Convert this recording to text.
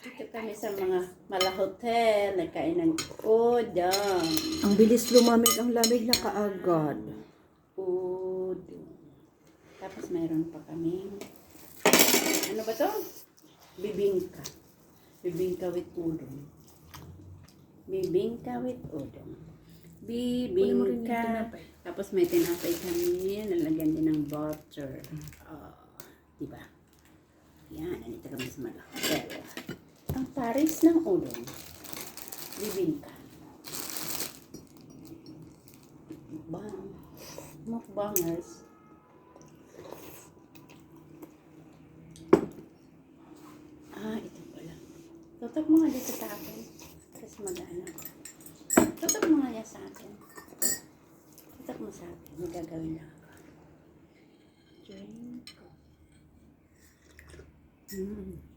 Dito kami sa mga mala hotel, nagkain ng udang. Ang bilis lumamig ang lamig na kaagad. Udang. Tapos mayroon pa kami. Ano ba to? Bibingka. Bibingka with udang. Bibingka with udang. Bibingka. Tapos may tinapay kami. Nalagyan din ng butter. Oh, diba? Yan, nandito kami sa Mala Hotel. Ang Paris ng udang. Bibingka. Mukbang. Mukbangers. Ah, ito pala. Tutok mo nga dito sa akin. Kasi mag-ano. Tutok mo nga yan sa akin. Tutok mo sa akin. May gagawin na ako. Drink. Mm.